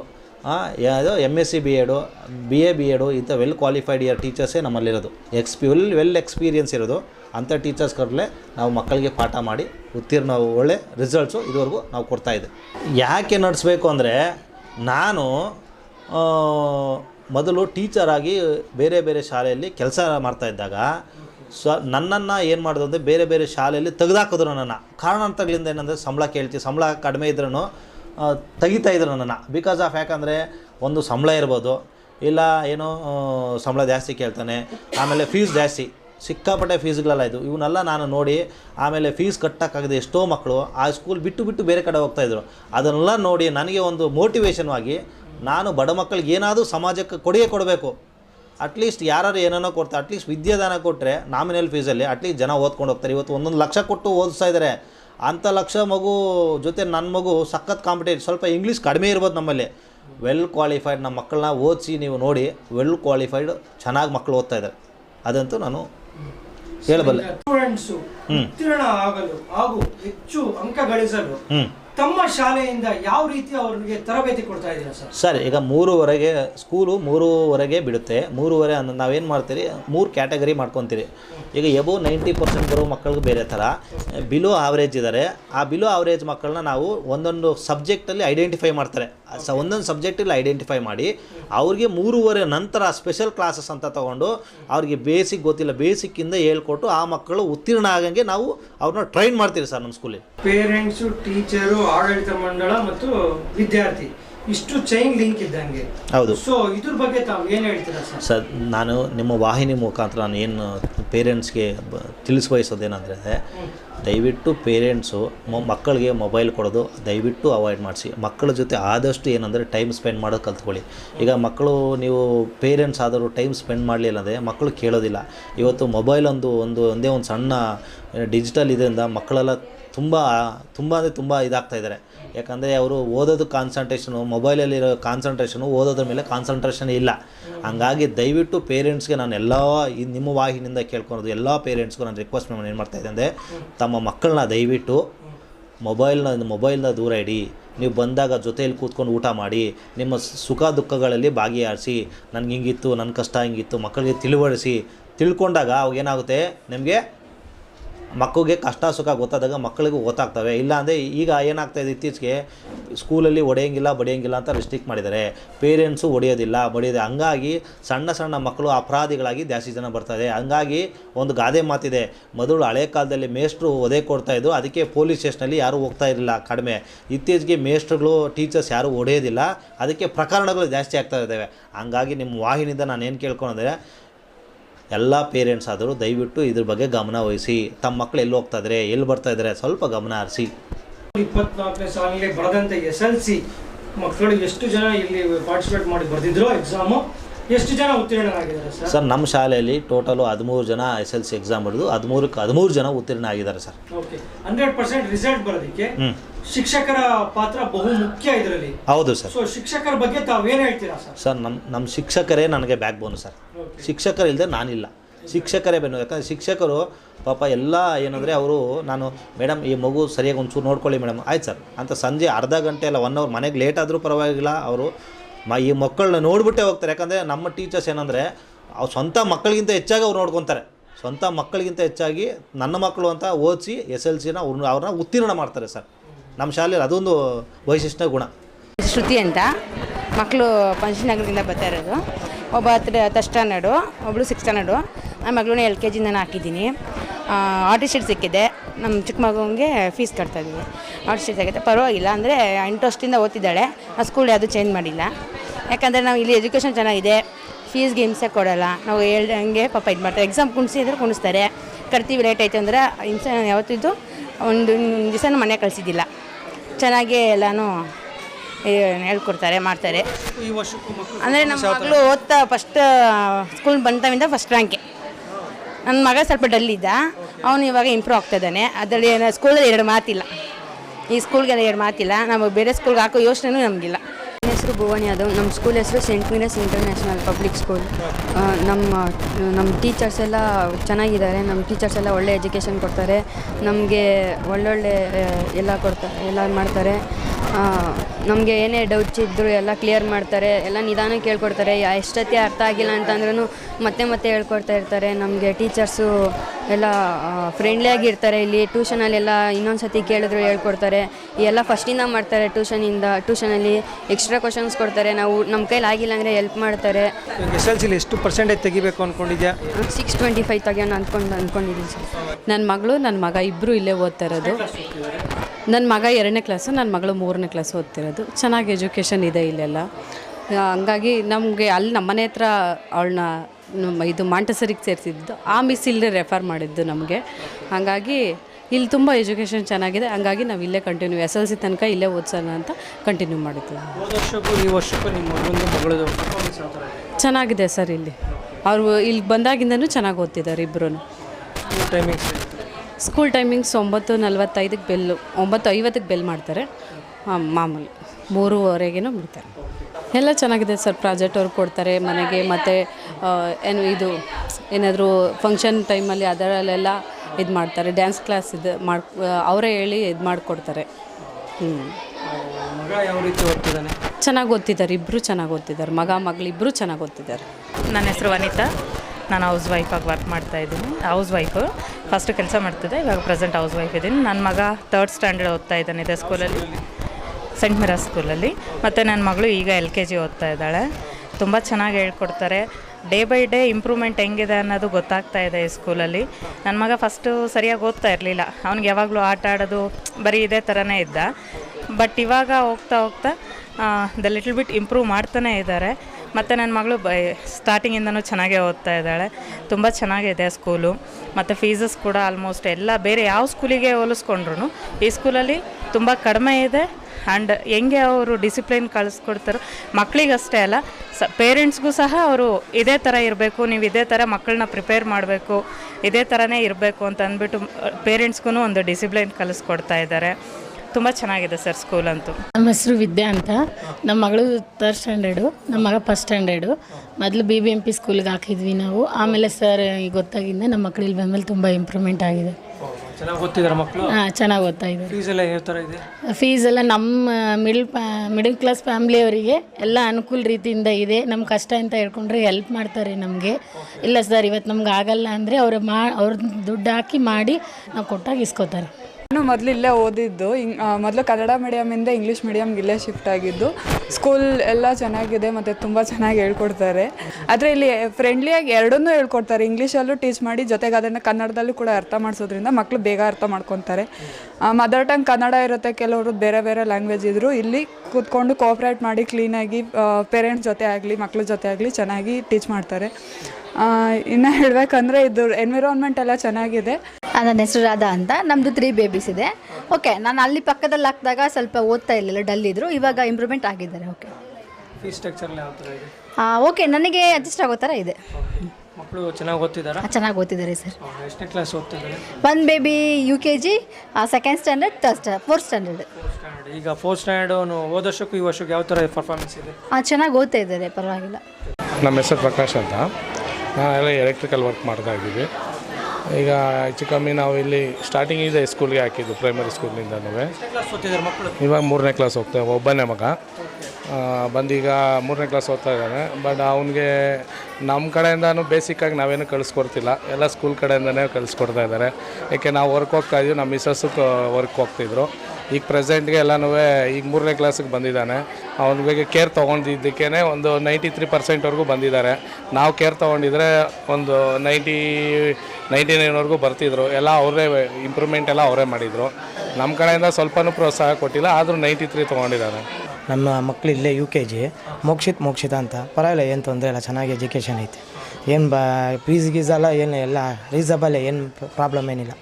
ಯಾವುದು? M S C B Ed B A B Ed ಇಂಥ ವೆಲ್ ಕ್ವಾಲಿಫೈಡ್ ಇಯರ್ ಟೀಚರ್ಸೇ ನಮ್ಮಲ್ಲಿರೋದು. ಎಕ್ಸ್ಪಿ ವೆಲ್ ವೆಲ್ ಎಕ್ಸ್ಪೀರಿಯನ್ಸ್ ಇರೋದು. ಅಂಥ ಟೀಚರ್ಸ್ ಕರಲೇ ನಾವು ಮಕ್ಕಳಿಗೆ ಪಾಠ ಮಾಡಿ ಉತ್ತೀರ್ಣ ಒಳ್ಳೆ ರಿಸಲ್ಟ್ಸು ಇದುವರೆಗೂ ನಾವು ಕೊಡ್ತಾಯಿದ್ದೆ ಯಾಕೆ ನಡೆಸ್ಬೇಕು ಅಂದರೆ ನಾನು ಮೊದಲು ಟೀಚರಾಗಿ ಬೇರೆ ಬೇರೆ ಶಾಲೆಯಲ್ಲಿ ಕೆಲಸ ಮಾಡ್ತಾ ಇದ್ದಾಗ ಸ್ವ, ನನ್ನನ್ನು ಏನು ಮಾಡೋದು ಅಂದರೆ ಬೇರೆ ಬೇರೆ ಶಾಲೆಯಲ್ಲಿ ತೆಗೆದಾಕಿದ್ರು ನನ್ನ ಕಾರಣಾಂತರಗಳಿಂದ ಏನಂದರೆ ಸಂಬಳ ಕೇಳ್ತೀವಿ ಸಂಬಳ ಕಡಿಮೆ ಇದ್ರೂ ತೆಗಿತಾ ಇದ್ರು ನನ್ನನ್ನು. ಬಿಕಾಸ್ ಆಫ್ ಯಾಕಂದರೆ ಒಂದು ಸಂಬಳ ಇರ್ಬೋದು, ಇಲ್ಲ ಏನೋ ಸಂಬಳ ಜಾಸ್ತಿ ಕೇಳ್ತಾನೆ, ಆಮೇಲೆ ಫೀಸ್ ಜಾಸ್ತಿ, ಸಿಕ್ಕಾಪಟ್ಟೆ ಫೀಸ್ಗಳೆಲ್ಲ ಇದು. ಇವನ್ನೆಲ್ಲ ನಾನು ನೋಡಿ, ಆಮೇಲೆ ಫೀಸ್ ಕಟ್ಟೋಕ್ಕಾಗದೆ ಎಷ್ಟೋ ಮಕ್ಕಳು ಆ ಸ್ಕೂಲ್ ಬಿಟ್ಟು ಬಿಟ್ಟು ಬೇರೆ ಕಡೆ ಹೋಗ್ತಾಯಿದ್ರು ಅದನ್ನೆಲ್ಲ ನೋಡಿ ನನಗೆ ಒಂದು ಮೋಟಿವೇಶನ್ ಆಗಿ ನಾನು ಬಡ ಮಕ್ಕಳಿಗೆ ಏನಾದರೂ ಸಮಾಜಕ್ಕೆ ಕೊಡುಗೆ ಕೊಡಬೇಕು. ಅಟ್ಲೀಸ್ಟ್ ಯಾರು ಏನೇನೋ ಕೊಡ್ತಾರೆ ಅಟ್ಲೀಸ್ಟ್ ವಿದ್ಯಾದಾನ ಕೊಟ್ಟರೆ ನಾಮಿನಲ್ ಫೀಸಲ್ಲಿ ಅಟ್ಲೀಸ್ಟ್ ಜನ ಓದ್ಕೊಂಡು ಹೋಗ್ತಾರೆ. ಇವತ್ತು ಒಂದೊಂದು ಲಕ್ಷ ಕೊಟ್ಟು ಓದಿಸ್ತಾ ಇದ್ದಾರೆ ಅಂಥ ಲಕ್ಷ ಮಗು ಜೊತೆ ನನ್ನ ಮಗು ಸಖತ್ ಕಾಂಪಿಟೇಟ್ ಸ್ವಲ್ಪ ಇಂಗ್ಲೀಷ್ ಕಡಿಮೆ ಇರ್ಬೋದು ನಮ್ಮಲ್ಲಿ. ವೆಲ್ ಕ್ವಾಲಿಫೈಡ್ ನಮ್ಮ ಮಕ್ಕಳನ್ನ ಓದಿಸಿ ನೀವು ನೋಡಿ ವೆಲ್ ಕ್ವಾಲಿಫೈಡ್ ಚೆನ್ನಾಗಿ ಮಕ್ಕಳು ಓದ್ತಾ ಇದ್ದಾರೆ. ಅದಂತೂ ನಾನು ಹೇಳಬಲ್ಲೆ. ಸ್ಟೂಡೆಂಟ್ಸು. ಉತ್ತೀರ್ಣ ಆಗಲು ಹಾಗೂ ಹೆಚ್ಚು ಅಂಕ ಗಳಿಸಲು ಹ್ಞೂ ತಮ್ಮ ಶಾಲೆಯಿಂದ ಯಾವ ರೀತಿ ಅವರಿಗೆ ತರಬೇತಿ ಕೊಡ್ತಾ ಇದ್ದೀರಾ ಸರ್? ಸರ್ ಈಗ ಮೂರುವರೆಗೆ ಸ್ಕೂಲು ಮೂರುವರೆಗೆ ಬಿಡುತ್ತೆ. ಮೂರುವರೆ ಅಂದ್ರೆ ನಾವೇನು ಮಾಡ್ತೀರಿ? ಮೂರು ಕ್ಯಾಟಗರಿ ಮಾಡ್ಕೊತೀರಿ. ಈಗ ಎಬೋ ನೈಂಟಿ ಪರ್ಸೆಂಟ್ ಬರೋ ಮಕ್ಕಳಿಗೆ ಬೇರೆ ಥರ. ಬಿಲೋ ಆವ್ರೇಜ್ ಇದ್ದಾರೆ ಆ ಬಿಲೋ ಆವ್ರೇಜ್ ಮಕ್ಕಳನ್ನ ನಾವು ಒಂದೊಂದು ಸಬ್ಜೆಕ್ಟಲ್ಲಿ ಐಡೆಂಟಿಫೈ ಮಾಡ್ತಾರೆ. ಸ ಒಂದೊಂದು ಸಬ್ಜೆಕ್ಟಲ್ಲಿ ಐಡೆಂಟಿಫೈ ಮಾಡಿ ಅವ್ರಿಗೆ ಮೂರುವರೆ ನಂತರ ಸ್ಪೆಷಲ್ ಕ್ಲಾಸಸ್ ಅಂತ ತೊಗೊಂಡು ಅವ್ರಿಗೆ ಬೇಸಿಕ್ ಗೊತ್ತಿಲ್ಲ ಬೇಸಿಕ್ಕಿಂದ ಹೇಳ್ಕೊಟ್ಟು ಆ ಮಕ್ಕಳು ಉತ್ತೀರ್ಣ ಆಗಂಗೆ ನಾವು ಅವ್ರನ್ನ ಟ್ರೈನ್ ಮಾಡ್ತೀವಿ ಸರ್ ನಮ್ಮ ಸ್ಕೂಲಲ್ಲಿ ಪೇರೆಂಟ್ಸು ಟೀಚರು ಆಡಳಿತ ಮಂಡಳ ಮತ್ತು ವಿದ್ಯಾರ್ಥಿ. ಇಷ್ಟು ಚೈನ್ ಲಿಂಕ್ ಇದ್ದಂಗೆ ಹೌದು. ಸೊ ಇದ್ರ ಬಗ್ಗೆ ತಾವು ಏನು ಹೇಳ್ತೀರಾ ಸರ್? ಸರ್ ನಾನು ನಿಮ್ಮ ವಾಹಿನಿ ಮುಖಾಂತರ ನಾನು ಏನು ಪೇರೆಂಟ್ಸ್ಗೆ ಬ ತಿಳಿಸ್ ಬಯಸೋದೇನೆಂದರೆ ದಯವಿಟ್ಟು ಪೇರೆಂಟ್ಸು ಮಕ್ಕಳಿಗೆ ಮೊಬೈಲ್ ಕೊಡೋದು ದಯವಿಟ್ಟು ಅವಾಯ್ಡ್ ಮಾಡಿಸಿ. ಮಕ್ಕಳ ಜೊತೆ ಆದಷ್ಟು ಏನಂದರೆ ಟೈಮ್ ಸ್ಪೆಂಡ್ ಮಾಡೋದು ಕಲ್ತ್ಕೊಳ್ಳಿ. ಈಗ ಮಕ್ಕಳು ನೀವು ಪೇರೆಂಟ್ಸ್ ಆದರೂ ಟೈಮ್ ಸ್ಪೆಂಡ್ ಮಾಡಲಿಲ್ಲ ಅಂದರೆ ಮಕ್ಕಳು ಕೇಳೋದಿಲ್ಲ. ಇವತ್ತು ಮೊಬೈಲ್ ಒಂದು ಒಂದು ಒಂದೇ ಒಂದು ಸಣ್ಣ ಡಿಜಿಟಲ್ ಇದರಿಂದ ಮಕ್ಕಳೆಲ್ಲ ತುಂಬ ತುಂಬ ಅಂದರೆ ತುಂಬ ಇದಾಗ್ತಾ ಇದ್ದಾರೆ ಯಾಕಂದರೆ ಅವರು ಓದೋದು ಕಾನ್ಸಂಟ್ರೇಷನು ಮೊಬೈಲಲ್ಲಿರೋ ಕಾನ್ಸಂಟ್ರೇಷನು ಓದೋದ್ರ ಮೇಲೆ ಕಾನ್ಸಂಟ್ರೇಷನ್ ಇಲ್ಲ. ಹಂಗಾಗಿ ದಯವಿಟ್ಟು ಪೇರೆಂಟ್ಸ್ಗೆ ನಾನು ಎಲ್ಲ, ಈ ನಿಮ್ಮ ವಾಹಿನಿಂದ ಕೇಳ್ಕೊಳೋದು, ಎಲ್ಲ ಪೇರೆಂಟ್ಸ್ಗೂ ನಾನು ರಿಕ್ವೆಸ್ಟ್ ನಾನು ಏನು ಮಾಡ್ತಾಯಿದ್ದೆ ಅಂದರೆ ತಮ್ಮ ಮಕ್ಕಳನ್ನ ದಯವಿಟ್ಟು ಮೊಬೈಲ್ನ ಮೊಬೈಲ್ನ ದೂರ ಇಡಿ. ನೀವು ಬಂದಾಗ ಜೊತೆಯಲ್ಲಿ ಕೂತ್ಕೊಂಡು ಊಟ ಮಾಡಿ. ನಿಮ್ಮ ಸುಖ ದುಃಖಗಳಲ್ಲಿ ಭಾಗಿಯಾಗಿಸಿ ನನಗೆ ಹಿಂಗಿತ್ತು ನನ್ನ ಕಷ್ಟ ಹಿಂಗಿತ್ತು, ಮಕ್ಕಳಿಗೆ ತಿಳುವಳಿಸಿ. ತಿಳ್ಕೊಂಡಾಗ ಅವಾಗ ಏನಾಗುತ್ತೆ? ನಿಮಗೆ ಮಕ್ಕಳಿಗೆ ಕಷ್ಟ ಸುಖ ಗೊತ್ತಾದಾಗ ಮಕ್ಕಳಿಗೆ ಗೊತ್ತಾಗ್ತವೆ. ಇಲ್ಲ ಅಂದರೆ ಈಗ ಏನಾಗ್ತಾಯಿದೆ ಇತ್ತೀಚೆಗೆ ಸ್ಕೂಲಲ್ಲಿ ಹೊಡೆಯೋಂಗಿಲ್ಲ ಬಡಿಯೋಂಗಿಲ್ಲ ಅಂತ ರಿಸ್ಟ್ರಿಕ್ಟ್ ಮಾಡಿದ್ದಾರೆ. ಪೇರೆಂಟ್ಸು ಹೊಡೆಯೋದಿಲ್ಲ ಬಡಿಯೋದು. ಹಂಗಾಗಿ ಸಣ್ಣ ಸಣ್ಣ ಮಕ್ಕಳು ಅಪರಾಧಿಗಳಾಗಿ ಜಾಸ್ತಿ ಜನ ಬರ್ತಾರೆ ಹಂಗಾಗಿ ಒಂದು ಗಾದೆ ಮಾತಿದೆ. ಮೊದಲು ಹಳೆ ಕಾಲದಲ್ಲಿ ಮೇಷ್ಟ್ರು ಒದೆ ಕೊಡ್ತಾಯಿದ್ರು ಅದಕ್ಕೆ ಪೊಲೀಸ್ ಸ್ಟೇಷನಲ್ಲಿ ಯಾರೂ ಹೋಗ್ತಾ ಇರಲಿಲ್ಲ ಕಡಿಮೆ. ಇತ್ತೀಚೆಗೆ ಮೇಷ್ಟ್ರುಗಳು ಟೀಚರ್ಸ್ ಯಾರೂ ಹೊಡೆಯೋದಿಲ್ಲ ಅದಕ್ಕೆ ಪ್ರಕರಣಗಳು ಜಾಸ್ತಿ ಆಗ್ತಾ ಇದ್ದಾವೆ. ಹಂಗಾಗಿ ನಿಮ್ಮ ವಾಹಿನಿಂದ ನಾನು ಏನು ಕೇಳ್ಕೊಂಡ್ರೆ ಎಲ್ಲ ಪೇರೆಂಟ್ಸ್ ಆದರೂ ದಯವಿಟ್ಟು ಇದ್ರ ಬಗ್ಗೆ ಗಮನ ವಹಿಸಿ. ತಮ್ಮ ಮಕ್ಕಳು ಎಲ್ಲಿ ಹೋಗ್ತಾ ಇದ್ದಾರೆ ಎಲ್ಲಿ ಬರ್ತಾ ಇದ್ದಾರೆ ಸ್ವಲ್ಪ ಗಮನ ಹರಿಸಿ. ಇಪ್ಪತ್ನಾಲ್ಕನೇ ಸಾಲಿನಲ್ಲಿ ಬರೆದಂಥ ಎಸ್ ಎಲ್ ಸಿ ಮಕ್ಕಳು ಎಷ್ಟು ಜನ ಇಲ್ಲಿ ಪಾರ್ಟಿಸಿಪೇಟ್ ಮಾಡಿ ಬರೆದಿದ್ರು ಎಕ್ಸಾಮು ಎಷ್ಟು ಜನ ಉತ್ತೀರ್ಣರಾಗಿದ್ದಾರೆ ಸರ್? ಸರ್ ನಮ್ಮ ಶಾಲೆಯಲ್ಲಿ ಟೋಟಲು ಹದಿಮೂರು ಜನ ಎಸ್ ಎಲ್ ಸಿ ಎಕ್ಸಾಮ್ ಬರೆದು ಹದಿಮೂರಕ್ಕೆ ಹದಿಮೂರು ಜನ ಉತ್ತೀರ್ಣ ಆಗಿದ್ದಾರೆ sir. Okay hundred percent result ಬರೋದಕ್ಕೆ ಶಿಕ್ಷಕರ ಪಾತ್ರ ಬಹು ಮುಖ್ಯ ಇದರಲ್ಲಿ. ಹೌದು ಸರ್. ಸೊ ಶಿಕ್ಷಕರ ಬಗ್ಗೆ ತಾವೇನು ಹೇಳ್ತೀರಾ ಸರ್? ಸರ್ ನಮ್ಮ ನಮ್ಮ ಶಿಕ್ಷಕರೇ ನನಗೆ ಬ್ಯಾಕ್ ಬೋನು ಸರ್ ಶಿಕ್ಷಕರು ಇಲ್ಲದೆ ನಾನಿಲ್ಲ. ಶಿಕ್ಷಕರೇ ಬೆನ್ನು ಯಾಕಂದರೆ ಶಿಕ್ಷಕರು ಪಾಪ ಎಲ್ಲ ಏನಂದರೆ ಅವರು ನಾನು ಮೇಡಮ್ ಈ ಮಗು ಸರಿಯಾಗಿ ಒಂಚೂರು ನೋಡ್ಕೊಳ್ಳಿ ಮೇಡಮ್ ಆಯ್ತು ಸರ್. ಅಂತ ಸಂಜೆ ಅರ್ಧ ಗಂಟೆ ಅಲ್ಲ ಒನ್ ಅವರ್ ಮನೆಗೆ ಲೇಟ್ ಆದರೂ ಪರವಾಗಿಲ್ಲ ಅವರು ಮ ಈ ಮಕ್ಕಳನ್ನ ನೋಡಿಬಿಟ್ಟೆ ಹೋಗ್ತಾರೆ. ಯಾಕಂದರೆ ನಮ್ಮ ಟೀಚರ್ಸ್ ಏನಂದರೆ ಅವ್ರು ಸ್ವಂತ ಮಕ್ಕಳಿಗಿಂತ ಹೆಚ್ಚಾಗಿ ಅವ್ರು ನೋಡ್ಕೊತಾರೆ. ಸ್ವಂತ ಮಕ್ಕಳಿಗಿಂತ ಹೆಚ್ಚಾಗಿ ನನ್ನ ಮಕ್ಕಳು ಅಂತ ಓದಿಸಿ ಎಸ್ ಎಲ್ ಸಿನ ಅವ್ರನ್ನ ಉತ್ತೀರ್ಣ ಮಾಡ್ತಾರೆ ಸರ್. ನಮ್ಮ ಶಾಲೆಯಲ್ಲಿ ಅದೊಂದು ವೈಶಿಷ್ಟ್ಯ ಗುಣ. ಶ್ರುತಿ ಅಂತ. ಮಕ್ಕಳು ಪಂಚನಗರದಿಂದ ಬರ್ತಾ ಇರೋದು. ಒಬ್ಬ ಹತ್ರ ತರ್ಡ್ ಸ್ಟ್ಯಾಂಡರ್ಡು ಒಬ್ಬಳು ಸಿಕ್ಸ್ ಸ್ಟ್ಯಾಂಡರ್ಡು. ನಮ್ಮ ಮಗಳು ಎಲ್ ಕೆ ಜಿಂದ ಹಾಕಿದ್ದೀನಿ. ಆರ್ಟಿ ಶೀಟ್ ಸಿಕ್ಕಿದೆ. ನಮ್ಮ ಚಿಕ್ಕ ಮಗುವಿಗೆ ಫೀಸ್ ಕಟ್ತಾ ಇದ್ದೀವಿ ಆರ್ಟಿ ಶೀಟ್ ಸಿಗುತ್ತೆ ಪರವಾಗಿಲ್ಲ, ಅಂದರೆ ಇಂಟ್ರೆಸ್ಟಿಂದ ಓದ್ತಿದ್ದಾಳೆ. ಆ ಸ್ಕೂಲ್ ಯಾವುದು ಚೇಂಜ್ ಮಾಡಿಲ್ಲ. ಯಾಕಂದರೆ ನಾವು ಇಲ್ಲಿ ಎಜುಕೇಷನ್ ಚೆನ್ನಾಗಿದೆ. ಫೀಸ್ಗೆ ಹಿಂಸೆ ಕೊಡೋಲ್ಲ. ನಾವು ಹೇಳ್ದಂಗೆ ಪಾಪ ಇದು ಮಾಡ್ತಾರೆ. ಎಕ್ಸಾಮ್ ಕುಣಿಸಿ ಅಂದರೆ ಕುಣಿಸ್ತಾರೆ. ಕರ್ತೀವಿ ಲೇಟ್ ಆಯ್ತು ಅಂದರೆ ಹಿಂಸೆ, ಯಾವತ್ತಿದ್ದು ಒಂದು ದಿವಸ ಮನೆ ಕಳಿಸಿದ್ದಿಲ್ಲ. ಚೆನ್ನಾಗೇ ಎಲ್ಲನೂ ಹೇಳ್ಕೊಡ್ತಾರೆ ಮಾಡ್ತಾರೆ. ಈ ವರ್ಷಕ್ಕೂ ಮಕ್ಕಳು ಅಂದರೆ ನಮ್ಮ ಮಗಳು ಓದ್ತಾ ಫಸ್ಟ್ ಸ್ಕೂಲ್ ಬಂದವಿಂದ ಫಸ್ಟ್ ರ್ಯಾಂಕೆ ನನ್ನ ಮಗ ಸ್ವಲ್ಪ ಡಲ್ ಇದ್ದ. ಅವನು ಇವಾಗ ಇಂಪ್ರೂವ್ ಆಗ್ತಾ ಇದ್ದಾನೆ. ಅದರಲ್ಲಿ ಏನೋ ಸ್ಕೂಲಲ್ಲಿ ಎರಡು ಮಾತಿಲ್ಲ. ಈ ಸ್ಕೂಲ್ಗೆಲ್ಲ ಎರಡು ಮಾತಿಲ್ಲ. ನಮಗೆ ಬೇರೆ ಸ್ಕೂಲ್ಗೆ ಹಾಕೋ ಯೋಚನೆನೂ ನಮಗಿಲ್ಲ. ನನ್ನ ಹೆಸರು ಭುವನಿ ಅದು ನಮ್ಮ ಸ್ಕೂಲ್ ಹೆಸರು ಸೆಂಟ್ ಮೀನಸ್ ಇಂಟರ್ನ್ಯಾಷನಲ್ ಪಬ್ಲಿಕ್ ಸ್ಕೂಲ್ ನಮ್ಮ ನಮ್ಮ ಟೀಚರ್ಸ್ ಎಲ್ಲ ಚೆನ್ನಾಗಿದ್ದಾರೆ. ನಮ್ಮ ಟೀಚರ್ಸ್ ಎಲ್ಲ ಒಳ್ಳೆ ಎಜುಕೇಷನ್ ಕೊಡ್ತಾರೆ. ನಮಗೆ ಒಳ್ಳೊಳ್ಳೆ ಎಲ್ಲ ಕೊಡ್ತಾರೆ ಎಲ್ಲ ಮಾಡ್ತಾರೆ. ನಮಗೆ ಏನೇ ಡೌಟ್ಸ್ ಇದ್ದರೂ ಎಲ್ಲ ಕ್ಲಿಯರ್ ಮಾಡ್ತಾರೆ ಎಲ್ಲ ನಿಧಾನಕ್ಕೆ ಕೇಳ್ಕೊಡ್ತಾರೆ. ಎಷ್ಟೊತ್ತಿ ಅರ್ಥ ಆಗಿಲ್ಲ ಅಂತಂದ್ರೂ ಮತ್ತೆ ಮತ್ತೆ ಹೇಳ್ಕೊಡ್ತಾ ಇರ್ತಾರೆ. ನಮಗೆ ಟೀಚರ್ಸು ಎಲ್ಲ ಫ್ರೆಂಡ್ಲಿಯಾಗಿ ಇರ್ತಾರೆ ಇಲ್ಲಿ. ಟ್ಯೂಷನಲ್ಲೆಲ್ಲ ಇನ್ನೊಂದು ಸತಿ ಕೇಳಿದ್ರು ಹೇಳ್ಕೊಡ್ತಾರೆ. ಎಲ್ಲ ಫಸ್ಟಿಂದ ಮಾಡ್ತಾರೆ ಟ್ಯೂಷನಿಂದ ಟ್ಯೂಷನಲ್ಲಿ ಎಕ್ಸ್ಟ್ರಾ ಕ್ವಶನ್ಸ್ ಕೊಡ್ತಾರೆ. ನಾವು ನಮ್ಮ ಕೈಲಿ ಆಗಿಲ್ಲ ಅಂದರೆ ಹೆಲ್ಪ್ ಮಾಡ್ತಾರೆ. ಎಸ್ ಎಲ್ ಸಿಲಿ ಎಷ್ಟು ಪರ್ಸೆಂಟೇಜ್ ತೆಗಿಬೇಕು ಅಂದ್ಕೊಂಡಿದ್ಯಾ ಸಿಕ್ಸ್ ಟ್ವೆಂಟಿ ಫೈವ್ ತೆಗಿಯೋಣ ಅಂದ್ಕೊಂಡು ಅಂದ್ಕೊಂಡಿದ್ದೀನಿ ಸರ್. ನನ್ನ ಮಗಳು ನನ್ನ ಮಗ ಇಬ್ಬರು ಇಲ್ಲೇ ಓದ್ತಾ ಇರೋದು. ನನ್ನ ಮಗ ಎರಡನೇ ಕ್ಲಾಸು ನನ್ನ ಮಗಳು ಮೂರನೇ ಕ್ಲಾಸ್ ಓದ್ತಿರೋದು. ಚೆನ್ನಾಗಿ ಎಜುಕೇಷನ್ ಇದೆ ಇಲ್ಲೆಲ್ಲ. ಹಂಗಾಗಿ ನಮಗೆ ಅಲ್ಲಿ ನಮ್ಮನೆ ಹತ್ರ ಅವಳನ್ನ ಇದು ಮಾಂಟಸರಿಗೆ ಸೇರಿಸಿದ್ದು. ಆ ಮಿಸ್ ಇಲ್ಲೇ ರೆಫರ್ ಮಾಡಿದ್ದು ನಮಗೆ. ಹಾಗಾಗಿ ಇಲ್ಲಿ ತುಂಬ ಎಜುಕೇಷನ್ ಚೆನ್ನಾಗಿದೆ. ಹಂಗಾಗಿ ನಾವು ಇಲ್ಲೇ ಕಂಟಿನ್ಯೂ ಎಸ್ ಎಲ್ ಸಿ ತನಕ ಇಲ್ಲೇ ಓದ್ಸೋಣ ಅಂತ ಕಂಟಿನ್ಯೂ ಮಾಡಿದ್ದೀವಿ ಈ ವರ್ಷಕ್ಕೂ ನಿಮ್ಮ ಚೆನ್ನಾಗಿದೆ ಸರ್ ಇಲ್ಲಿ. ಅವರು ಇಲ್ಲಿ ಬಂದಾಗಿಂದನೂ ಚೆನ್ನಾಗಿ ಓದ್ತಿದ್ದಾರೆ ಇಬ್ಬರೂ ಟೈಮಿಂಗ್ಸ್ ಸ್ಕೂಲ್ ಟೈಮಿಂಗ್ಸ್ ಒಂಬತ್ತು ನಲ್ವತ್ತೈದಕ್ಕೆ ಬೆಲ್ಲು ಒಂಬತ್ತು ಐವತ್ತಕ್ಕೆ ಬೆಲ್ ಮಾಡ್ತಾರೆ. ಹಾಂ ಮಾಮೂಲಿ ಮೂರುವರೆಗೇನೋ ಬಿಡ್ತಾರೆ. ಎಲ್ಲ ಚೆನ್ನಾಗಿದೆ ಸರ್ ಪ್ರಾಜೆಕ್ಟ್ ಅವ್ರು ಕೊಡ್ತಾರೆ ಮನೆಗೆ ಮತ್ತು ಏನು ಇದು ಏನಾದರೂ ಫಂಕ್ಷನ್ ಟೈಮಲ್ಲಿ ಅದರಲ್ಲೆಲ್ಲ ಇದು ಮಾಡ್ತಾರೆ ಡ್ಯಾನ್ಸ್ ಕ್ಲಾಸ್ ಇದು ಮಾಡಿ ಅವರೇ ಹೇಳಿ ಇದು ಮಾಡಿಕೊಡ್ತಾರೆ. ಹ್ಞೂ ಮಗ ಯಾವ ರೀತಿ ಓದ್ತಿದ್ದಾನೆ? ಚೆನ್ನಾಗಿ ಓದ್ತಿದ್ದಾರೆ ಇಬ್ಬರು ಚೆನ್ನಾಗಿ ಓದ್ತಿದ್ದಾರೆ ಮಗ ಮಗಳಿಬ್ಬರು ಚೆನ್ನಾಗಿ ಓದ್ತಿದ್ದಾರೆ. ನನ್ನ ಹೆಸರು ವನಿತಾ. ನಾನು ಹೌಸ್ ವೈಫಾಗಿ ವರ್ಕ್ ಮಾಡ್ತಾ ಇದ್ದೀನಿ. ಹೌಸ್ ವೈಫು ಫಸ್ಟ್ ಕೆಲಸ ಮಾಡ್ತಿದ್ದೆ, ಇವಾಗ ಪ್ರೆಸೆಂಟ್ ಹೌಸ್ ವೈಫ್ ಇದ್ದೀನಿ. ನನ್ನ ಮಗ ತರ್ಡ್ ಸ್ಟ್ಯಾಂಡರ್ಡ್ ಓದ್ತಾ ಇದ್ದಾನೆ ಇದೇ ಸ್ಕೂಲಲ್ಲಿ ಸೆಂಟ್ ಮಿರಾ ಸ್ಕೂಲಲ್ಲಿ ಮತ್ತು ನನ್ನ ಮಗಳು ಈಗ ಎಲ್ ಕೆ ಜಿ ಓದ್ತಾ ಇದ್ದಾಳೆ. ತುಂಬ ಚೆನ್ನಾಗಿ ಹೇಳ್ಕೊಡ್ತಾರೆ. ಡೇ ಬೈ ಡೇ ಇಂಪ್ರೂವ್ಮೆಂಟ್ ಹೆಂಗಿದೆ ಅನ್ನೋದು ಗೊತ್ತಾಗ್ತಾ ಇದೆ ಈ ಸ್ಕೂಲಲ್ಲಿ ನನ್ನ ಮಗ ಫಸ್ಟು ಸರಿಯಾಗಿ ಓದ್ತಾ ಇರಲಿಲ್ಲ. ಅವ್ನಿಗೆ ಯಾವಾಗಲೂ ಆಟ ಆಡೋದು ಬರೀ ಇದೇ ಥರನೇ ಇದ್ದ. ಬಟ್ ಇವಾಗ ಹೋಗ್ತಾ ಹೋಗ್ತಾ ದ ಲಿಟ್ಲ್ ಬಿಟ್ ಇಂಪ್ರೂವ್ ಮಾಡ್ತಾನೆ ಇದ್ದಾರೆ. ಮತ್ತು ನನ್ನ ಮಗಳು ಬ ಸ್ಟಾರ್ಟಿಂಗಿಂದನೂ ಚೆನ್ನಾಗೇ ಓದ್ತಾ ಇದ್ದಾಳೆ. ತುಂಬ ಚೆನ್ನಾಗಿದೆ ಸ್ಕೂಲು. ಮತ್ತು ಫೀಸಸ್ ಕೂಡ ಆಲ್ಮೋಸ್ಟ್ ಎಲ್ಲ ಬೇರೆ ಯಾವ ಸ್ಕೂಲಿಗೆ ಹೋಲಿಸ್ಕೊಂಡ್ರು ಈ ಸ್ಕೂಲಲ್ಲಿ ತುಂಬ ಕಡಿಮೆ ಇದೆ. ಆ್ಯಂಡ್ ಹೆಂಗೆ ಅವರು ಡಿಸಿಪ್ಲಿನ್ ಕಳಿಸ್ಕೊಡ್ತಾರೋ ಮಕ್ಕಳಿಗಷ್ಟೇ ಅಲ್ಲ, ಸ ಪೇರೆಂಟ್ಸ್ಗೂ ಸಹ ಅವರು ಇದೇ ಥರ ಇರಬೇಕು, ನೀವು ಇದೇ ಥರ ಮಕ್ಕಳನ್ನ ಪ್ರಿಪೇರ್ ಮಾಡಬೇಕು, ಇದೇ ಥರನೇ ಇರಬೇಕು ಅಂತ ಅಂದ್ಬಿಟ್ಟು ಪೇರೆಂಟ್ಸ್ಗೂ ಒಂದು ಡಿಸಿಪ್ಲಿನ್ ಕಲಿಸ್ಕೊಡ್ತಾ ಇದ್ದಾರೆ. ತುಂಬ ಚೆನ್ನಾಗಿದೆ ಸರ್ ಸ್ಕೂಲ್ ಅಂತೂ. ನಮ್ಮ ಹೆಸರು ವಿದ್ಯಾ ಅಂತ. ನಮ್ಮ ಮಗಳು ತರ್ಡ್ ಸ್ಟ್ಯಾಂಡರ್ಡು ನಮ್ಮ ಮಗ ಫಸ್ಟ್ ಸ್ಟ್ಯಾಂಡರ್ಡು ಮೊದಲು ಬಿ ಬಿ ಎಂ ಪಿ ಸ್ಕೂಲ್ಗೆ ಹಾಕಿದ್ವಿ ನಾವು. ಆಮೇಲೆ ಸರ್ ಈಗ ಗೊತ್ತಾಗಿಂದ ನಮ್ಮ ಮಕ್ಕಳು ಇಲ್ಲಿ ಬಂದಮೇಲೆ ತುಂಬ ಇಂಪ್ರೂವ್ಮೆಂಟ್ ಆಗಿದೆ. ಚೆನ್ನಾಗಿ ಓದ್ತಿದ್ದಾರೆ ಮಕ್ಕಳು ಹಾಂ ಚೆನ್ನಾಗಿ ಓದ್ತಾ ಫೀಸ್ ಎಲ್ಲ ಯಾವ ಥರ ಇದೆ? ಫೀಸ್ ಎಲ್ಲ ನಮ್ಮ ಮಿಡಲ್ ಮಿಡಲ್ ಕ್ಲಾಸ್ ಫ್ಯಾಮ್ಲಿಯವರಿಗೆ ಎಲ್ಲ ಅನುಕೂಲ ರೀತಿಯಿಂದ ಇದೆ. ನಮ್ಮ ಕಷ್ಟ ಅಂತ ಹೇಳ್ಕೊಂಡ್ರೆ ಹೆಲ್ಪ್ ಮಾಡ್ತಾರೆ ನಮಗೆ. ಇಲ್ಲ ಸರ್ ಇವತ್ತು ನಮ್ಗೆ ಆಗಲ್ಲ ಅಂದರೆ ಅವ್ರು ಮಾ ಅವ್ರ ದುಡ್ಡು ಹಾಕಿ ಮಾಡಿ ನಾವು ಕೊಟ್ಟಾಗ ಇಸ್ಕೋತಾರೆ. ನಾನು ಮೊದಲು ಇಲ್ಲೇ ಓದಿದ್ದು. ಮೊದಲು ಕನ್ನಡ ಮೀಡಿಯಮಿಂದ ಇಂಗ್ಲೀಷ್ ಮೀಡಿಯಮ್ಗೆ ಇಲ್ಲೇ ಶಿಫ್ಟ್ ಆಗಿದ್ದು. ಸ್ಕೂಲ್ ಎಲ್ಲ ಚೆನ್ನಾಗಿದೆ ಮತ್ತು ತುಂಬ ಚೆನ್ನಾಗಿ ಹೇಳ್ಕೊಡ್ತಾರೆ. ಆದರೆ ಇಲ್ಲಿ ಫ್ರೆಂಡ್ಲಿಯಾಗಿ ಎರಡನ್ನೂ ಹೇಳ್ಕೊಡ್ತಾರೆ. ಇಂಗ್ಲೀಷಲ್ಲೂ ಟೀಚ್ ಮಾಡಿ ಜೊತೆಗೆ ಅದನ್ನು ಕನ್ನಡದಲ್ಲೂ ಕೂಡ ಅರ್ಥ ಮಾಡಿಸೋದ್ರಿಂದ ಮಕ್ಕಳು ಬೇಗ ಅರ್ಥ ಮಾಡ್ಕೊತಾರೆ. ಮದರ್ ಟಂಗ್ ಕನ್ನಡ ಇರುತ್ತೆ. ಕೆಲವರು ಬೇರೆ ಬೇರೆ ಲ್ಯಾಂಗ್ವೇಜ್ ಇದ್ದರು ಇಲ್ಲಿ ಕೂತ್ಕೊಂಡು ಕೋಆಪ್ರೇಟ್ ಮಾಡಿ ಕ್ಲೀನಾಗಿ ಪೇರೆಂಟ್ಸ್ ಜೊತೆ ಆಗಲಿ ಮಕ್ಕಳ ಜೊತೆ ಆಗಲಿ ಚೆನ್ನಾಗಿ ಟೀಚ್ ಮಾಡ್ತಾರೆ. ಇನ್ನು ಹೇಳ್ಬೇಕಂದ್ರೆ ಇದು ಎನ್ವಿರಾನ್ಮೆಂಟ್ ಎಲ್ಲ ಚೆನ್ನಾಗಿದೆ. ನನ್ನ ಹೆಸರು ರಾಧಾ ಅಂತ. ನಮ್ಮದು ತ್ರೀ ಬೇಬೀಸ್ ಇದೆ. ಓಕೆ ನಾನು ಅಲ್ಲಿ ಪಕ್ಕದಲ್ಲಿ ಹಾಕಿದಾಗ ಸ್ವಲ್ಪ ಓದ್ತಾ ಇರಲಿಲ್ಲ ಡಲ್ ಇದ್ದರು ಇವಾಗ ಇಂಪ್ರೂವ್ಮೆಂಟ್ ಆಗಿದ್ದಾರೆ ಓಕೆ ಓಕೆ ನನಗೆ ಅಡ್ಜಸ್ಟ್ ಆಗೋ ಥರ ಇದೆ. ಮಕ್ಕಳು ಚೆನ್ನಾಗಿ ಓದ್ತಿದ್ದಾರಾ? ಚೆನ್ನಾಗಿ ಓದ್ತಿದ್ದಾರೆ ಸರ್ ಎಷ್ಟನೇ ಕ್ಲಾಸ್ ಓದ್ತಿದ್ದಾರೆ? ಒಂದು baby U K G second standard third ಸ್ಟಾ fourth standard standard ಈಗ ಫೋರ್ತ್ ಸ್ಟ್ಯಾಂಡರ್ಡ್ ಹೋದ ವರ್ಷಕ್ಕೂ ಈ ವರ್ಷಕ್ಕೆ ಯಾವ ಥರ ಪರ್ಫಾರ್ಮೆನ್ಸ್ ಇದೆ? ಚೆನ್ನಾಗಿ ಓದ್ತಾ ಇದ್ದಾರೆ ಪರವಾಗಿಲ್ಲ. ನಮ್ಮ ಹೆಸರು ಪ್ರಕಾಶ್ ಅಂತ. ನಾವೆಲ್ಲ ಎಲೆಕ್ಟ್ರಿಕಲ್ ವರ್ಕ್ ಮಾಡ್ತಾ ಇದ್ದೀವಿ. ಈಗ ಹೆಚ್ಚು ಕಮ್ಮಿ ನಾವು ಇಲ್ಲಿ ಸ್ಟಾರ್ಟಿಂಗ್ ಇದೆ ಸ್ಕೂಲ್ಗೆ ಹಾಕಿದ್ದು ಪ್ರೈಮರಿ ಸ್ಕೂಲ್ನಿಂದನೂ ಇವಾಗ ಮೂರನೇ ಕ್ಲಾಸ್ ಹೋಗ್ತೇವೆ ಒಬ್ಬನೇ ಮಗ. ಬಂದೀಗ ಮೂರನೇ ಕ್ಲಾಸ್ ಓದ್ತಾ ಇದ್ದಾನೆ. ಬಟ್ ಅವನಿಗೆ ನಮ್ಮ ಕಡೆಯಿಂದನೂ ಬೇಸಿಕ್ಕಾಗಿ ನಾವೇನು ಕಳಿಸ್ಕೊಡ್ತಿಲ್ಲ. ಎಲ್ಲ ಸ್ಕೂಲ್ ಕಡೆಯಿಂದನೇ ಕಳಿಸ್ಕೊಡ್ತಾ ಇದ್ದಾರೆ. ಏಕೆ ನಾವು ವರ್ಕ್ ಹೋಗ್ತಾ ಇದೀವಿ ನಮ್ಮ ಮಿಸಸ್ಸು ವರ್ಕ್ ಹೋಗ್ತಿದ್ರು. ಈಗ ಪ್ರೆಸೆಂಟ್ಗೆ ಎಲ್ಲನೂ ಈಗ ಮೂರನೇ ಕ್ಲಾಸಿಗೆ ಬಂದಿದ್ದಾನೆ. ಅವನ ಬಗ್ಗೆ ಕೇರ್ ತೊಗೊಂಡಿದ್ದಕ್ಕೇ ಒಂದು ನೈಂಟಿ ತ್ರೀ ಪರ್ಸೆಂಟ್ವರೆಗೂ ಬಂದಿದ್ದಾರೆ. ನಾವು ಕೇರ್ ತೊಗೊಂಡಿದ್ರೆ ಒಂದು ನೈಂಟಿ ನೈಂಟಿ ನೈನ್ವರೆಗೂ ಬರ್ತಿದ್ರು. ಎಲ್ಲ ಅವರೇ ಇಂಪ್ರೂವ್ಮೆಂಟ್ ಎಲ್ಲ ಅವರೇ ಮಾಡಿದರು. ನಮ್ಮ ಕಡೆಯಿಂದ ಸ್ವಲ್ಪನೂ ಪ್ರೋತ್ಸಾಹ ಕೊಟ್ಟಿಲ್ಲ, ಆದರೂ ನೈಂಟಿ ತ್ರೀ ತೊಗೊಂಡಿದ್ದಾರೆ ನಮ್ಮ ಮಕ್ಕಳು ಇಲ್ಲೇ U K G Mokshith, Mokshitha ಅಂತ. ಪರವಾಗಿಲ್ಲ, ಏನು ತೊಂದರೆ ಇಲ್ಲ, ಚೆನ್ನಾಗಿ ಎಜುಕೇಷನ್ ಐತೆ. ಏನು ಬ ಫೀಸ್ ಎಲ್ಲ ಏನು ಎಲ್ಲ ರೀಸಬಲ್ ಏನು ಪ್ರಾಬ್ಲಮ್ ಏನಿಲ್ಲ.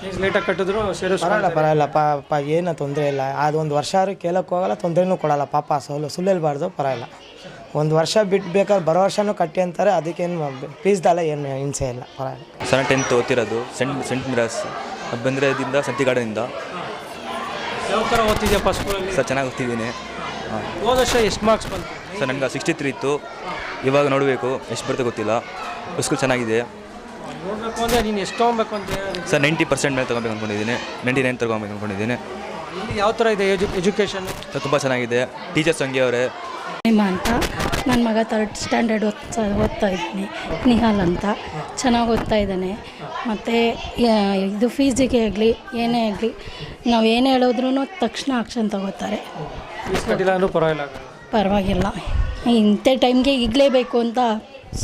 ಫೀಸ್ ಲೇಟಾಗಿ ಕಟ್ಟಿದ್ರು ಪರವಾಗಿಲ್ಲ ಪರವಾಗಿಲ್ಲ ಪಾಪ ಏನೂ ತೊಂದರೆ ಇಲ್ಲ. ಅದು ಒಂದು ವರ್ಷ ಆದ್ರೂ ಕೇಳೋಕ್ಕೆ ಹೋಗಲ್ಲ ತೊಂದರೆನೂ ಕೊಡಲ್ಲ ಪಾಪ ಸೋಲು ಸುಳ್ಳು ಹೇಳ್ಬಾರ್ದು ಪರವಾಗಿಲ್ಲ ಒಂದು ವರ್ಷ ಬಿಟ್ಟು ಬೇಕಾದ್ರೆ ಬರೋ ವರ್ಷನೂ ಕಟ್ಟಿ ಅಂತಾರೆ ಅದಕ್ಕೇನು ಫೀಸ್ದಲ್ಲ ಏನು ಹಿಂಸೆ ಇಲ್ಲ ಪರವಾಗಿಲ್ಲ ಸಣ್ಣ ಟೆಂತ್ ಓದ್ತಿರೋದು ಸೆಂಟ್ ಸೆಂಟ್ ಮಿರಾಸ್. ಬಂದ್ರದಿಂದ ಸಂತಿ ಗಾರ್ಡನಿಂದ ಯಾವ ಥರ ಓದ್ತಿದ್ಯಪ್ಪ ಸ್ಕೂಲಲ್ಲಿ ಸರ್ ಚೆನ್ನಾಗಿ ಓದ್ತಿದ್ದೀನಿ. ಹಾಂ. ಹೋದ ವರ್ಷ ಎಷ್ಟು ಮಾರ್ಕ್ಸ್ ಬಂತು? ಸರ್ ನನಗೆ ಸಿಕ್ಸ್ಟಿ ತ್ರೀ ಇತ್ತು. ಇವಾಗ ನೋಡಬೇಕು ಎಷ್ಟು ಬರುತ್ತೆ ಗೊತ್ತಿಲ್ಲ. ಸ್ಕೂಲ್ ಚೆನ್ನಾಗಿದೆ. ನೋಡಬೇಕು ಅಂದರೆ ನೀನು ಎಷ್ಟು ತೊಗೊಬೇಕು ಅಂತ ಹೇಳಿ ಸರ್ ನೈಂಟಿ ಪರ್ಸೆಂಟ್ ಮೇಲೆ ತೊಗೊಬೇಕು ಅಂದ್ಕೊಂಡಿದ್ದೀನಿ ನೈಂಟಿ ನೈನ್ ತೊಗೊಬೇಕು ಅಂದ್ಕೊಂಡಿದ್ದೀನಿ ಇಲ್ಲಿ ಯಾವ ಥರ ಇದೆ ಎಜು ಎಜುಕೇಷನ್ ಸರ್ ತುಂಬ ಚೆನ್ನಾಗಿದೆ. ಟೀಚರ್ಸ್ ಹಂಗೆ ಅವರೇ. ನಿಮ್ಮ ಅಂತ. ನನ್ನ ಮಗ ತರ್ಡ್ ಸ್ಟ್ಯಾಂಡರ್ಡ್ ಓದ್ತಾ ಓದ್ತಾ ಇದ್ದೀನಿ ನಿಹಾಲ್ ಅಂತ. ಚೆನ್ನಾಗಿ ಓದ್ತಾ ಇದ್ದಾನೆ. ಮತ್ತು ಇದು ಫೀಸಿಗೆ ಆಗಲಿ ಏನೇ ಆಗಲಿ ನಾವು ಏನೇ ಹೇಳಿದ್ರೂ ತಕ್ಷಣ ಆಕ್ಷನ್ ತಗೋತಾರೆ. ಫೀಸ್ ಕಟ್ಟಿಲ್ಲ ಅಂದ್ರೂ ಪರವಾಗಿಲ್ಲ. ಪರವಾಗಿಲ್ಲ. ಇಂಥ ಟೈಮ್ಗೆ ಈಗಲೇಬೇಕು ಅಂತ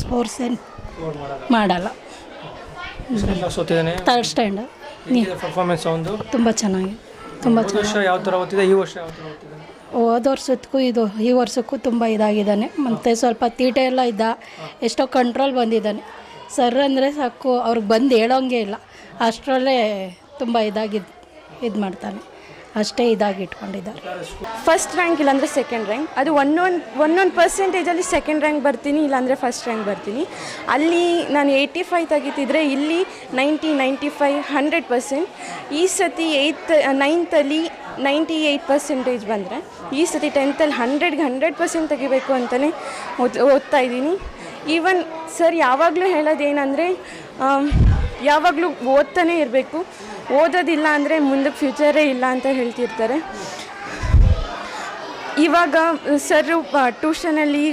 ಸ್ಪೋರ್ಟ್ಸ್ ಏನು ಮಾಡಲ್ಲ. ಕ್ಲಾಸ್ ಓದ್ತಿದ್ದಾನೆ ತರ್ಡ್ ಸ್ಟ್ಯಾಂಡರ್ಡ್ ಪರ್ಫಾರ್ಮೆನ್ಸ್ ಒಂದು ತುಂಬ ಚೆನ್ನಾಗಿ ತುಂಬ ವರ್ಷ ಯಾವ ಥರ ಈ ವರ್ಷ ಯಾವ ಥರ ಓದ್ತಿದ್ದಾನೆ? ಹೋದ ವರ್ಷಕ್ಕೂ ಇದು ಈ ವರ್ಷಕ್ಕೂ ತುಂಬ ಇದಾಗಿದ್ದಾನೆ. ಮತ್ತು ಸ್ವಲ್ಪ ತೀಟೆ ಎಲ್ಲ ಇದ್ದ ಎಷ್ಟೋ ಕಂಟ್ರೋಲ್ ಬಂದಿದ್ದಾನೆ. ಸರ್ ಅಂದರೆ ಸಾಕು ಅವ್ರಿಗೆ ಬಂದು ಹೇಳೋಂಗೆ ಇಲ್ಲ. ಅಷ್ಟರಲ್ಲೇ ತುಂಬ ಇದಾಗಿ ಇದು ಮಾಡ್ತಾನೆ. ಅಷ್ಟೇ ಇದಾಗಿ ಇಟ್ಕೊಂಡಿದ್ದಾರೆ. ಫಸ್ಟ್ ರ್ಯಾಂಕ್ ಇಲ್ಲಾಂದರೆ ಸೆಕೆಂಡ್ ರ್ಯಾಂಕ್ ಅದು ಒಂದೊಂದು ಒಂದೊಂದು ಪರ್ಸೆಂಟೇಜಲ್ಲಿ ಸೆಕೆಂಡ್ ರ್ಯಾಂಕ್ ಬರ್ತೀನಿ, ಇಲ್ಲಾಂದರೆ ಫಸ್ಟ್ ರ್ಯಾಂಕ್ ಬರ್ತೀನಿ. ಅಲ್ಲಿ ನಾನು ಏಯ್ಟಿ ಫೈವ್ ತೆಗಿತಿದ್ರೆ ಇಲ್ಲಿ ninety ninety five hundred percent ಈ ಸತಿ ಏಯ್ತ್ ನೈನ್ತಲ್ಲಿ ನೈಂಟಿ ಏಯ್ಟ್ ಪರ್ಸೆಂಟೇಜ್ ಬಂದರೆ, ಈ ಸತಿ ಟೆಂತಲ್ಲಿ ಹಂಡ್ರೆಡ್ಗೆ ಹಂಡ್ರೆಡ್ ಪರ್ಸೆಂಟ್ ತೆಗಿಬೇಕು ಅಂತಲೇ ಓದ್, ಓದ್ತಾ ಇದ್ದೀನಿ. ಈವನ್ ಸರ್ ಯಾವಾಗಲೂ ಹೇಳೋದೇನೆಂದರೆ ಯಾವಾಗಲೂ ಓದ್ತಾನೆ ಇರಬೇಕು. ಓದೋದಿಲ್ಲ ಅಂದರೆ ಮುಂದಕ್ಕೆ ಫ್ಯೂಚರೇ ಇಲ್ಲ ಅಂತ ಹೇಳ್ತಿರ್ತಾರೆ. ಇವಾಗ ಸರ್ ಟ್ಯೂಷನಲ್ಲಿ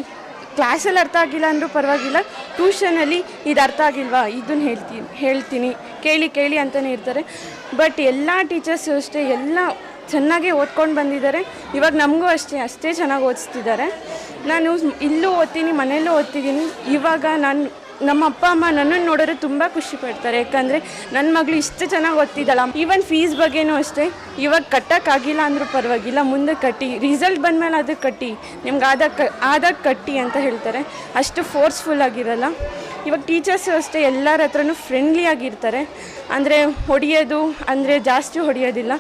ಕ್ಲಾಸಲ್ಲಿ ಅರ್ಥ ಆಗಿಲ್ಲ ಅಂದರೂ ಪರವಾಗಿಲ್ಲ. ಟ್ಯೂಷನಲ್ಲಿ ಇದು ಅರ್ಥ ಆಗಿಲ್ವಾ? ಇದನ್ನು ಹೇಳ್ತೀನಿ ಹೇಳ್ತೀನಿ. ಕೇಳಿ ಕೇಳಿ ಅಂತಲೇ ಇರ್ತಾರೆ. ಬಟ್ ಎಲ್ಲ ಟೀಚರ್ಸು ಅಷ್ಟೇ, ಎಲ್ಲ ಚೆನ್ನಾಗಿ ಓದ್ಕೊಂಡು ಬಂದಿದ್ದಾರೆ. ಇವಾಗ ನಮಗೂ ಅಷ್ಟೇ ಅಷ್ಟೇ ಚೆನ್ನಾಗಿ ಓದಿಸ್ತಿದ್ದಾರೆ. ನಾನು ಇಲ್ಲೂ ಓದ್ತೀನಿ ಮನೆಯಲ್ಲೂ ಓದ್ತಿದ್ದೀನಿ. ಇವಾಗ ನಾನು ನಮ್ಮ ಅಪ್ಪ, ಅಮ್ಮ ನನ್ನನ್ನು ನೋಡಿದ್ರೆ ತುಂಬ ಖುಷಿ ಪಡ್ತಾರೆ. ಯಾಕಂದರೆ ನನ್ನ ಮಗಳು ಇಷ್ಟು ಚೆನ್ನಾಗಿ ಓದ್ತಿದ್ದಾಳ. ಈವನ್ ಫೀಸ್ ಬಗ್ಗೆನೂ ಅಷ್ಟೇ. ಇವಾಗ ಕಟ್ಟೋಕ್ಕಾಗಿಲ್ಲ ಅಂದರೂ ಪರವಾಗಿಲ್ಲ. ಮುಂದೆ ಕಟ್ಟಿ. ರಿಸಲ್ಟ್ ಬಂದಮೇಲೆ ಅದು ಕಟ್ಟಿ. ನಿಮ್ಗೆ ಆದಾಗ ಕ ಆದಾಗ ಕಟ್ಟಿ ಅಂತ ಹೇಳ್ತಾರೆ. ಅಷ್ಟು ಫೋರ್ಸ್ಫುಲ್ ಆಗಿರಲ್ಲ. ಇವಾಗ ಟೀಚರ್ಸು ಅಷ್ಟೇ ಎಲ್ಲರ ಹತ್ರನೂ ಫ್ರೆಂಡ್ಲಿ ಆಗಿರ್ತಾರೆ. ಅಂದರೆ ಹೊಡೆಯೋದು, ಅಂದರೆ ಜಾಸ್ತಿ ಹೊಡೆಯೋದಿಲ್ಲ.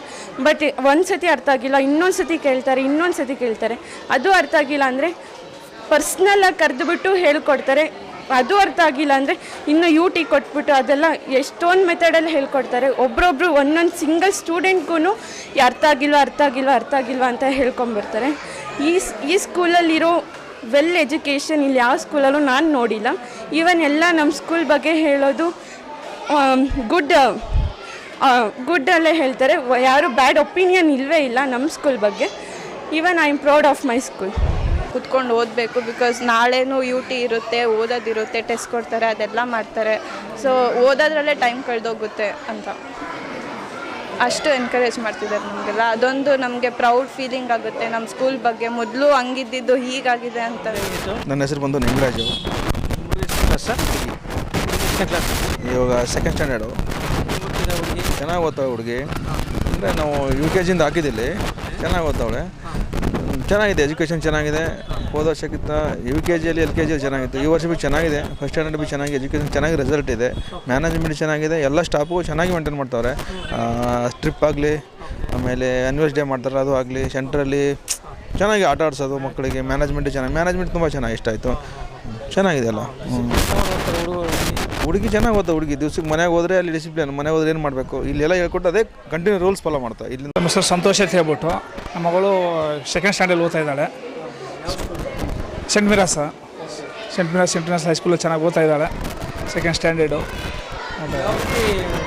ಬಟ್ ಒಂದು ಸತಿ ಅರ್ಥ ಆಗಿಲ್ಲ. ಇನ್ನೊಂದು ಸತಿ ಕೇಳ್ತಾರೆ ಇನ್ನೊಂದು ಸತಿ ಕೇಳ್ತಾರೆ. ಅದು ಅರ್ಥ ಆಗಿಲ್ಲ ಅಂದರೆ ಪರ್ಸ್ನಲ್ಲಾಗಿ ಕರೆದುಬಿಟ್ಟು ಹೇಳ್ಕೊಡ್ತಾರೆ. ಅದು ಅರ್ಥ ಆಗಿಲ್ಲ ಅಂದರೆ ಇನ್ನು ಯು ಟಿ ಕೊಟ್ಬಿಟ್ಟು ಅದೆಲ್ಲ ಎಷ್ಟೊಂದು ಮೆಥಡಲ್ಲಿ ಹೇಳ್ಕೊಡ್ತಾರೆ. ಒಬ್ರೊಬ್ರು ಒಂದೊಂದು ಸಿಂಗಲ್ ಸ್ಟೂಡೆಂಟ್ಗೂ ಅರ್ಥ ಆಗಿಲ್ವ ಅರ್ಥ ಆಗಿಲ್ವ ಅರ್ಥ ಆಗಿಲ್ವ ಅಂತ ಹೇಳ್ಕೊಂಬರ್ತಾರೆ ಈ ಈ ಸ್ಕೂಲಲ್ಲಿರೋ ವೆಲ್ ಎಜುಕೇಷನ್ ಇಲ್ಲಿ ಯಾವ ಸ್ಕೂಲಲ್ಲೂ ನಾನು ನೋಡಿಲ್ಲ. ಈವನ್ ಎಲ್ಲ ನಮ್ಮ ಸ್ಕೂಲ್ ಬಗ್ಗೆ ಹೇಳೋದು ಗುಡ್ ಗುಡ್ ಅಲ್ಲೇ ಹೇಳ್ತಾರೆ. ಯಾರು ಬ್ಯಾಡ್ ಒಪಿನಿಯನ್ ಇಲ್ಲವೇ ಇಲ್ಲ ನಮ್ಮ ಸ್ಕೂಲ್ ಬಗ್ಗೆ. Even I am proud of my school ಕುತ್ಕೊಂಡು ಓದಬೇಕು ಬಿಕಾಸ್ ನಾಳೆನೂ ಯು ಟಿ ಇರುತ್ತೆ ಓದೋದಿರುತ್ತೆ ಟೆಸ್ಟ್ ಕೊಡ್ತಾರೆ ಅದೆಲ್ಲ ಮಾಡ್ತಾರೆ. ಸೊ ಓದೋದ್ರಲ್ಲೇ ಟೈಮ್ ಕಳೆದೋಗುತ್ತೆ ಅಂತ. ಅಷ್ಟು ಎನ್ಕರೇಜ್ ಮಾಡ್ತಿದ್ದಾರೆ ನಮಗೆಲ್ಲ. ಅದೊಂದು ನಮಗೆ ಪ್ರೌಡ್ ಫೀಲಿಂಗ್ ಆಗುತ್ತೆ. ನಮ್ಮ ಸ್ಕೂಲ್ ಬಗ್ಗೆ ಮೊದಲು ಹಂಗಿದ್ದಿದ್ದು ಹೀಗಾಗಿದೆ ಅಂತ. ಹೇಳಿದ್ದು ನನ್ನ ಹೆಸರು ಬಂದು ನಿಂಗರಾಜು. ಇವಾಗ ಸೆಕೆಂಡ್ ಸ್ಟ್ಯಾಂಡರ್ಡು ಚೆನ್ನಾಗಿ ಓದ್ತಾವೆ ಹುಡುಗಿ. ಅಂದರೆ ನಾವು ಯು ಕೆ ಜಿಯಿಂದ ಹಾಕಿದ್ದಿಲ್ಲಿ. ಚೆನ್ನಾಗಿ ಓದ್ತಾವಳೆ ಚೆನ್ನಾಗಿದೆ ಎಜುಕೇಷನ್ ಚೆನ್ನಾಗಿದೆ. ಹೋದ ವರ್ಷಕ್ಕಿಂತ ಯು ಕೆ ಜಿಯಲ್ಲಿ ಎಲ್ ಕೆ ಜಿಯಲ್ಲಿ ಚೆನ್ನಾಗಿತ್ತು. ಈ ವರ್ಷ ಬಿ ಚೆನ್ನಾಗಿದೆ. ಫಸ್ಟ್ ಸ್ಟ್ಯಾಂಡರ್ಡ್ ಬಿ ಚೆನ್ನಾಗಿ ಎಜುಕೇಷನ್ ಚೆನ್ನಾಗಿ ರಿಸಲ್ಟ್ ಇದೆ. ಮ್ಯಾನೇಜ್ಮೆಂಟ್ ಚೆನ್ನಾಗಿದೆ. ಎಲ್ಲ ಸ್ಟಾಫು ಚೆನ್ನಾಗಿ ಮೇಂಟೈನ್ ಮಾಡ್ತಾವ್ರೆ. ಸ್ಟ್ರಿಪ್ ಆಗಲಿ, ಆಮೇಲೆ ಆ್ಯನ್ಯುವಲ್ ಡೇ ಮಾಡ್ತಾರೆ, ಅದು ಆಗಲಿ ಸೆಂಟ್ರಲ್ಲಿ ಚೆನ್ನಾಗಿ ಆಟ ಆಡಿಸೋದು ಮಕ್ಕಳಿಗೆ. ಮ್ಯಾನೇಜ್ಮೆಂಟ್ ಚೆನ್ನಾಗಿ ಮ್ಯಾನೇಜ್ಮೆಂಟ್ ತುಂಬ ಚೆನ್ನಾಗಿ ಇಷ್ಟ ಆಯಿತು. ಚೆನ್ನಾಗಿದೆ ಅಲ್ಲ ಹುಡುಗಿ ಚೆನ್ನಾಗಿ ಓದ್ತಾ ಹುಡುಗಿ. ದಿವ್ಸಕ್ಕೆ ಮನೆಗೆ ಹೋದ್ರೆ ಅಲ್ಲಿ ಡಿಸಿಪ್ಲಿನ್ ಮನೆಗೆ ಹೋದ್ರೆ ಏನು ಮಾಡಬೇಕು? ಇಲ್ಲೆಲ್ಲ ಹೇಳ್ಕೊಟ್ಟು ಅದೇ ಕಂಟಿನ್ಯೂ ರೂಲ್ಸ್ ಫಾಲೋ ಮಾಡ್ತಾ ಇಲ್ಲಿ ನಮ್ಮ ಹೆಸರು ಸಂತೋಷ್ ಅಂತ ಹೇಳ್ಬಿಟ್ಟು ನಮ್ಮ ಮಗಳು ಸೆಕೆಂಡ್ ಸ್ಟ್ಯಾಂಡರ್ಡ್ ಓದ್ತಾ ಇದ್ದಾಳೆ. Saint Mira's saint Mira's international ಹೈಸ್ಕೂಲಲ್ಲಿ ಚೆನ್ನಾಗಿ ಓದ್ತಾ ಇದ್ದಾಳೆ ಸೆಕೆಂಡ್ ಸ್ಟ್ಯಾಂಡರ್ಡು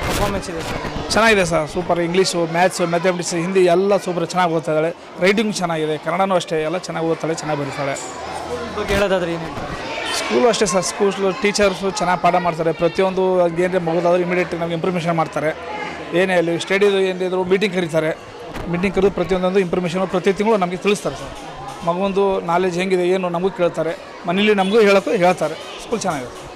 ಪರ್ಫಾರ್ಮೆನ್ಸ್ ಇದೆ ಸರ್ ಚೆನ್ನಾಗಿದೆ sir super English maths mathematics Hindi ಎಲ್ಲ ಸೂಪರ್ ಚೆನ್ನಾಗಿ ಓದ್ತಾ ಇದ್ದಾಳೆ. ರೈಟಿಂಗ್ ಚೆನ್ನಾಗಿದೆ ಕನ್ನಡನೂ ಅಷ್ಟೇ ಎಲ್ಲ ಚೆನ್ನಾಗಿ ಓದ್ತಾಳೆ ಚೆನ್ನಾಗಿ ಬರೀತಾಳೆ. ಬಗ್ಗೆ ಹೇಳೋದಾದ್ರೆ ಏನು ಸ್ಕೂಲು ಅಷ್ಟೇ ಸರ್. ಸ್ಕೂಲ್ ಟೀಚರ್ಸು ಚೆನ್ನಾಗಿ ಪಾಠ ಮಾಡ್ತಾರೆ. ಪ್ರತಿಯೊಂದು ಏನೇ ಮಗುದಾದರೂ ಇಮಿಡಿಯೇಟ್ ನಮಗೆ ಇಂಪ್ರೂಮೇಷನ್ ಮಾಡ್ತಾರೆ. ಏನೇ ಅಲ್ಲಿ ಸ್ಟಡಿದು ಏನಿದ್ರು ಮೀಟಿಂಗ್ ಕರೀತಾರೆ. ಮೀಟಿಂಗ್ ಕರೆದು ಪ್ರತಿಯೊಂದೊಂದು ಇಂಪ್ರೂಮೇಷನ್ ಪ್ರತಿ ತಿಂಗಳು ನಮಗೆ ತಿಳಿಸ್ತಾರೆ ಸರ್. ಮಗೊಂದು ನಾಲೆಜ್ ಹೆಂಗಿದೆ, ಏನು ನಮಗೂ ಕೇಳ್ತಾರೆ. ಮನೇಲಿ ನಮಗೂ ಹೇಳೋಕ್ಕೂ ಹೇಳ್ತಾರೆ. ಸ್ಕೂಲ್ ಚೆನ್ನಾಗಿದೆ.